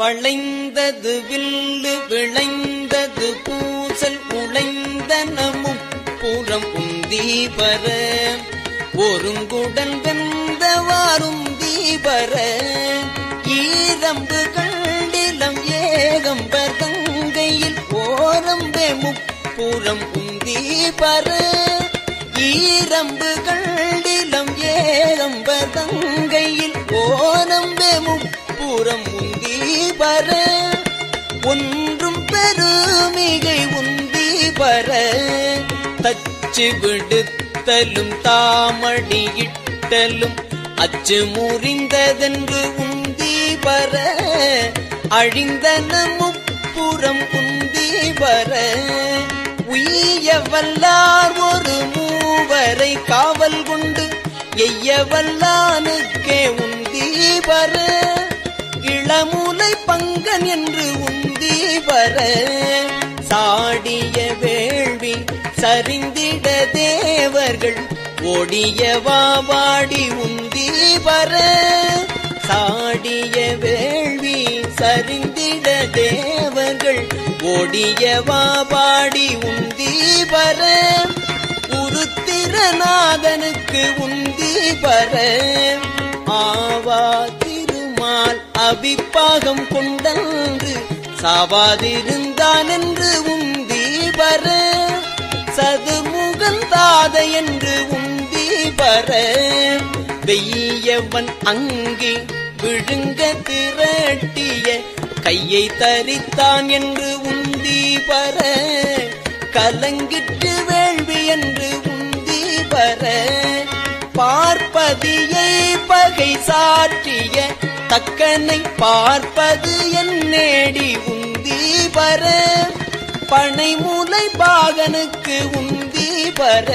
வளைந்தது வில்லு விளைந்தது பூசல் உழைந்தனமும் புறம் உந்தி ஒருங்குடன் வெந்தவாரும் தீபர ஈரம்பு கண்டிலம் ஏகம்பர் கங்கையில் ஓரம்பே முப்புறம் உந்தி ஈரம்பு கண்டிலம் ஏகம்பர் கங்கையில் ஓரம்பே முப்புறம் பர ஒன்றும் பெருமிகை உந்தி பர தச்சு விடுத்தலும் தாமடியிட்டலும் அச்சு முறிந்ததென்று உந்தி பர அழிந்தன முப்புறம் உந்தி பர உய்ய வல்லார் ஒரு மூவரை காவல் கொண்டு எய்ய வல்லானுக்கே உந்தி பர இளமுலை பங்கன் என்று உந்தி பர சாடிய வேள்வி சரிந்திட தேவர்கள் ஓடிய வாடி உந்தி பர சாடிய வேள்வி சரிந்திட தேவர்கள் ஓடிய வாடி உந்தி வர உருத்திரநாதனுக்கு உந்தி வர ஆவா அபிப்பாகம் கொண்டன்று சாவாதிருந்தான் என்று உந்தி பர சதுமுகன் என்று உந்தி பர வெய்யவன் அங்கே விழுங்க திரட்டிய கையை தரித்தான் என்று உந்தி பர கலங்கிட்டு வேள்வி என்று உந்தி பர பார்ப்பதியை பகை சாற்றிய தக்கனை பார்ப்பது என் நேடி உந்தி பர பனை மூலை பாகனுக்கு உந்தி பர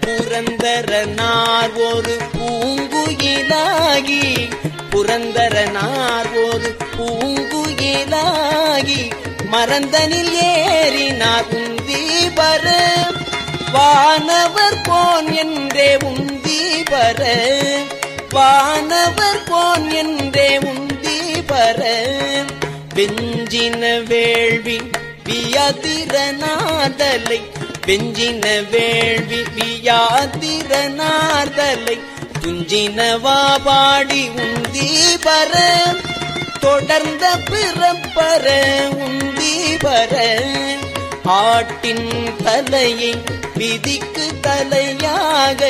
புரந்தரனார் ஒரு பூங்குயிலாகி. புரந்தரனார் ஒரு பூங்குயிலாகி. மறந்தனில் ஏறினார் உந்தி பர வானவர் போன் என்றே உந்தி பர வானவர் போன் என்றே உந்தி பர வெஞ்சின வேள்வி வியாதிரநாதலை வெஞ்சின வேள்வி வியாதிரநாதலை துஞ்சினவா பாடி உந்தி பர தொடர்ந்த பிறப்பர உந்தி பர ஆட்டின் தலையை விதிக்கு தலையாக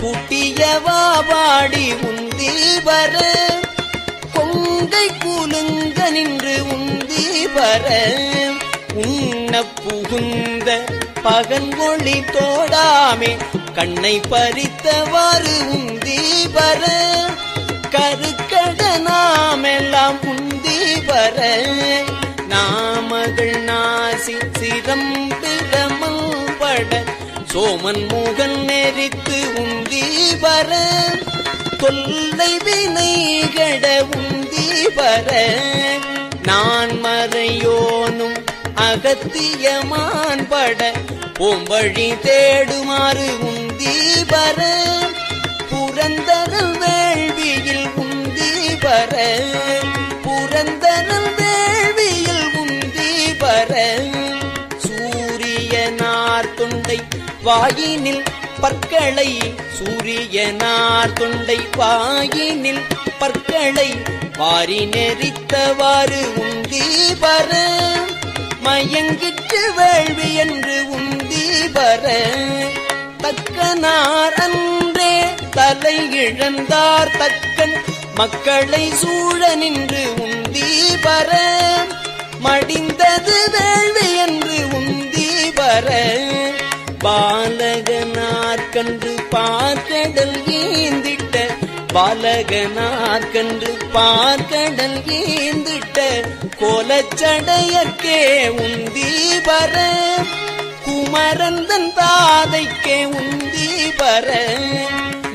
குட்டியவா வாடி உந்தில் வர. கொங்கை கூலுங்க நின்று உந்தி வர. உண்ண புகுந்த பகன் ஒளி தோடாமே. கண்ணை பறித்தவாறு உந்தி வர. கருக்கட நாமெல்லாம் உந்தி வர. நாமகள் நாசி சிரம் பிரமல் பட. சோமன் முகன் நெறித்து உந்தி வர தொல்லை வினைகட உந்தி வர. நான் மறையோனும் அகத்தியமான் பட ஓம்பழி தேடுமாறு உந்தி வர. புரந்தரல் வே வாயினில் பற்களை சூரியனார் தொண்டை வாயினில் பற்களை வாரி நெறித்தவாறு உந்தி வர மயங்கிட்டு வேள்வி என்று உந்தி வர. தக்கனார் அன்றே தலை இழந்தார் தக்கன் மக்களை சூழ நின்று உந்தி வர. மடிந்தது பாலகனார் கன்று பார்க்கடல் ஏந்திட்ட பாலகனார் கன்று பார்க்கடல் ஏந்திட்ட கோலச்சடையற்கே உந்தி வர குமரந்தன் தாதைக்கே உந்தி வர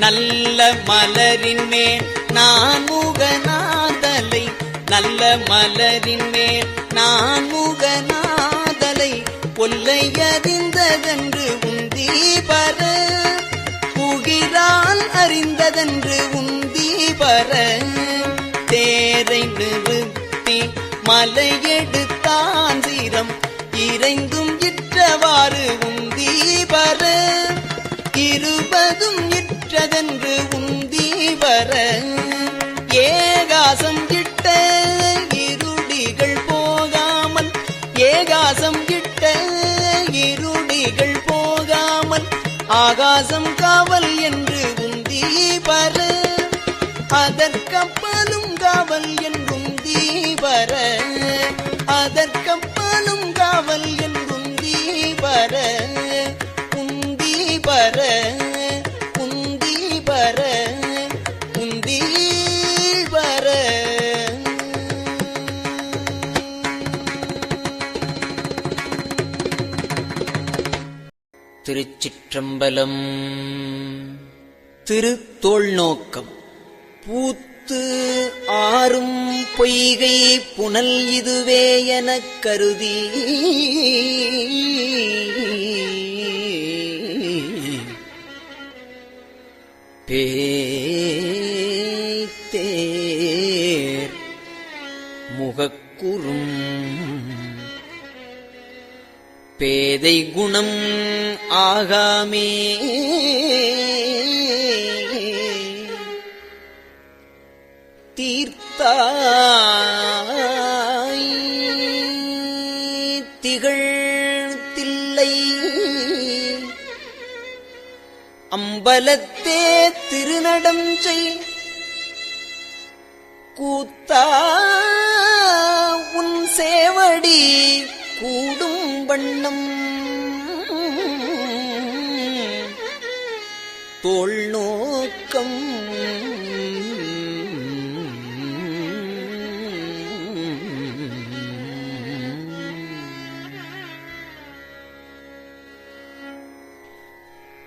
நல்ல மலரின் மேல் நான் முகநாதலை நல்ல மலரின் மேல் நான் முகநா கொல்லையறிந்ததென்று உந்தி பர புகிறால் அறிந்ததென்று உந்தி பர தேரை நிறுத்தி மலையெடு ஆகாசம் காவல் என்று உந்தி பர அதற்கப்பலும் காவல் என்று திருச்சிற்றம்பலம் திருத்தோள் நோக்கம் பூத்து ஆறும் பொய்கை புனல் இதுவே எனக் கருதி. பேத்தேர் முகக்குறும். பேதை குணம் ஆகாமே. தீர்த்தாய். திகழ்த்தில்லை அம்பலத்தே திருநடம் செய். கூத்தா உன் சேவடி கூடும் வண்ணம். தோள் நோக்கம்.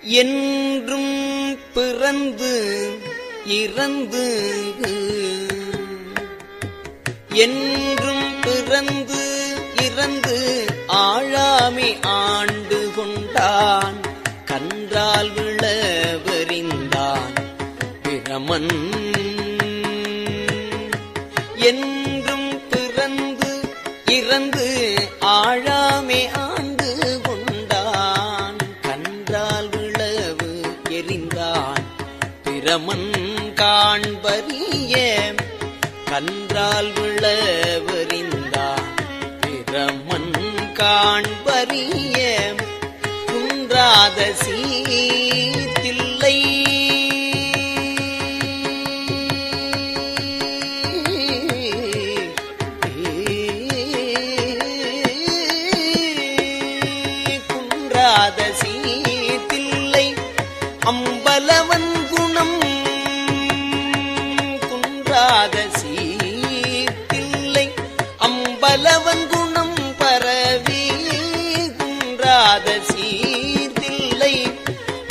என்றும் பிறந்து இறந்து என்றும் பிறந்து இறந்து ஆழாமி ஆண்டு கொண்டான். கன்றால் விளவறிந்தான் பரமன். என்றும் பிறந்து இறந்து ஆழாமே ஆண்டு கொண்டான். கன்றால் விளவு எரிந்தான். பிரமன் காண்பறிய கன்றால் விளவறிந்தான் பிரமன் காண்பறிய குன்றாத சீத்தில்லை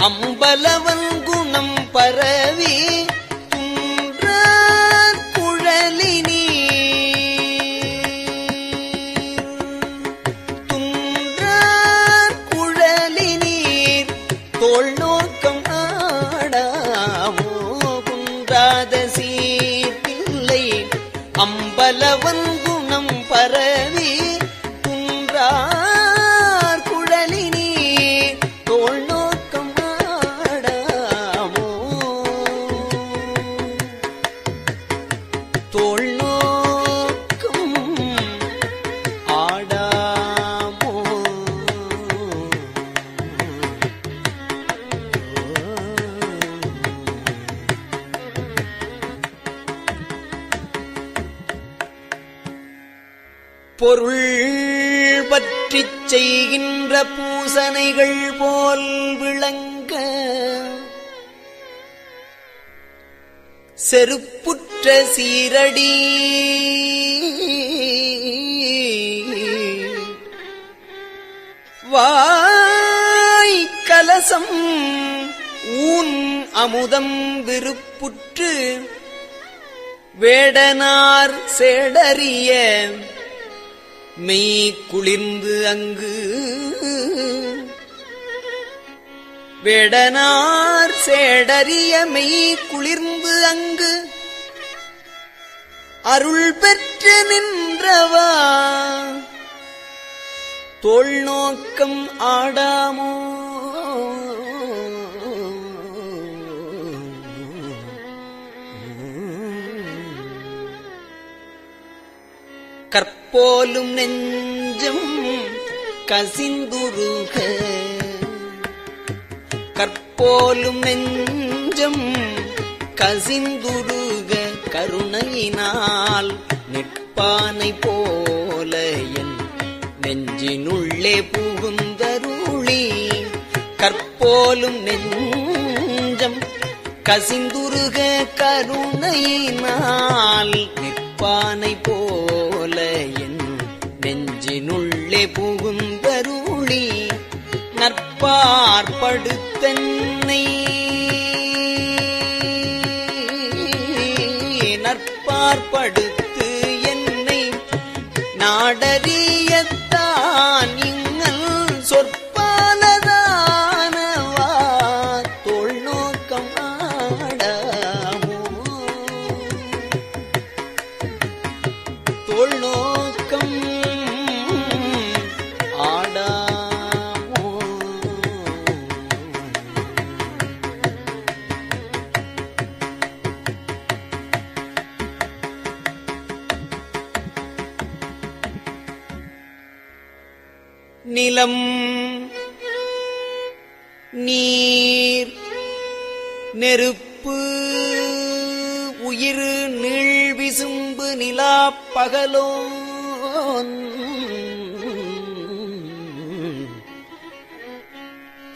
அம்பலவன் பூசனைகள் போல் விளங்க செருப்புற்ற சீரடி வாய் கலசம் ஊன் அமுதம் விருப்புற்று வேடனார் சேடறிய மெய் குளிர்ந்து அங்கு. வேடனார் சேடறிய மெய் குளிர்ந்து அங்கு. அருள் பெற்று நின்றவா. தோல் நோக்கம் ஆடாமோ. கற்போலும் நெஞ்சம் கசிந்துருக. கற்போலும் நெஞ்சம் கசிந்துருக. கருணையினால் நிற்பானை போல என் நெஞ்சினுள்ளே புகுந்தருளி. கற்போலும் நெஞ்சம் கசிந்துருக. கருணையினால் நிற்பானை போ புகுந்தருளி நற்பார்படுத்தன்னை நற்பார்படுத்து என்னை நாடறியத்தான்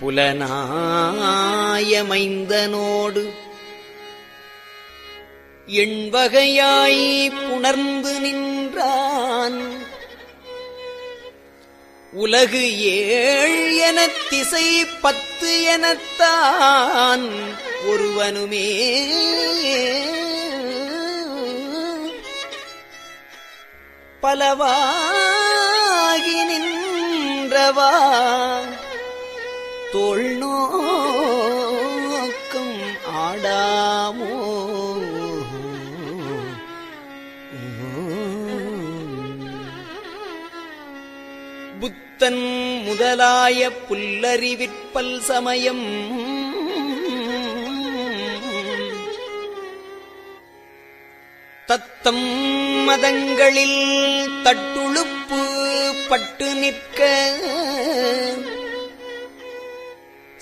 புலனாயமைந்தனோடு எண்வகையாய் புணர்ந்து நின்றான். உலகு ஏழ் என திசை பத்து எனத்தான் ஒருவனுமே. பலவாகி நின்றவா. தோள்நோக்கம் ஆடாமோ? புத்தன் முதலாய புல்லறிவிற்பல் சமயம். தத்தம் மதங்களில் தட்டுழுப்பு பட்டு நிற்க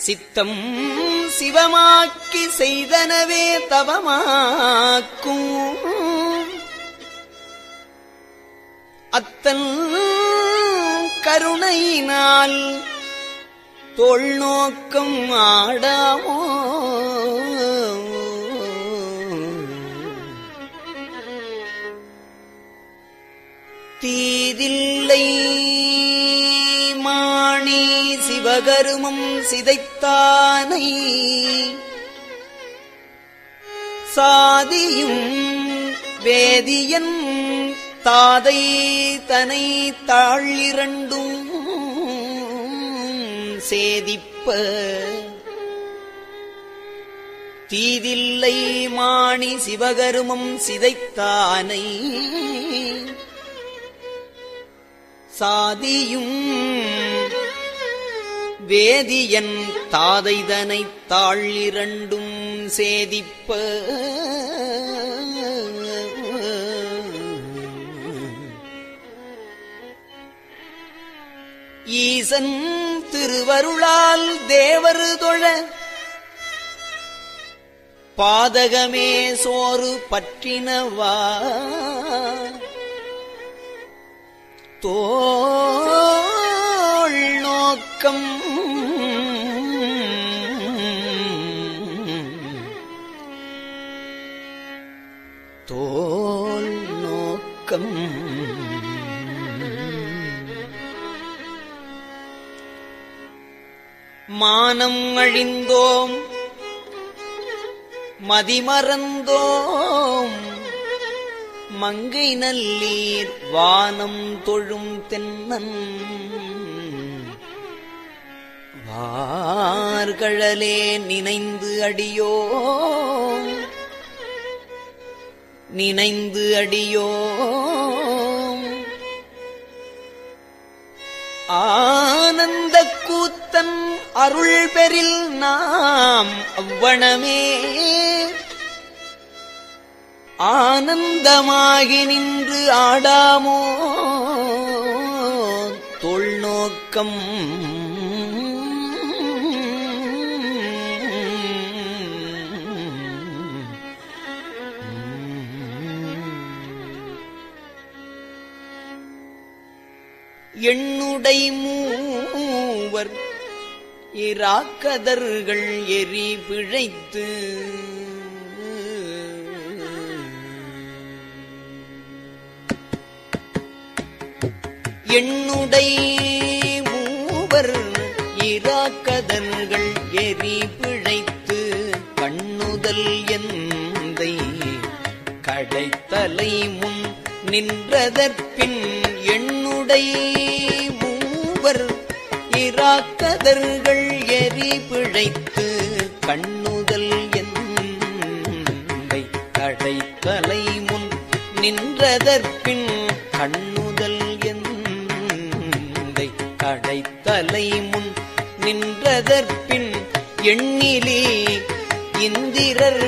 சித்தம் சிவமாக்கி செய்தனவே தவமாக்கும். அத்தன் கருணையினால் தோள் நோக்கம் ஆடாமோ? தீதில்லை சிவகருமம் சிதைத்தானை. சாதியும் வேதியன் தாதை தனை தாழிரண்டும் சேதிப்ப. தீதில்லை மாணி சிவகருமம் சிதைத்தானை. சாதியும் வேதியன் தாதைதனை தாழிரண்டும் சேதிப்ப. ஈசன் திருவருளால் தேவரு தொழ. பாதகமே சோறு பற்றினவா. தோள் நோக்கம் மானம் அழிந்தோம் மதிமறந்தோம். மங்கை நல்லீர் வானம் தொழும் தென்னன் வார்களே நினைந்து அடியோ நினைந்து அடியோ ஆனந்த அருள் பெறில் நாம் அவ்வணமே ஆனந்தமாகி நின்று ஆடாமோ? தொல்நோக்கம் எண்ணுடை மூ இராக்கதர்கள் எரி பிழைத்து. எண்ணுடை மூவர் இராக்கதர்கள் எரி பிழைத்து கண்ணுதல் எந்தை கடைத்தலை முன் நின்றதற்பின் எண்ணுடை மூவர் இராக்கதர்கள் பிழைத்து கண்ணுதல் எந்தை கடைத்தலை முன் நின்றதற்பின் கண்ணுதல் எந்தை தடைத்தலை முன் நின்றதற்பின் எண்ணிலே இந்திரர்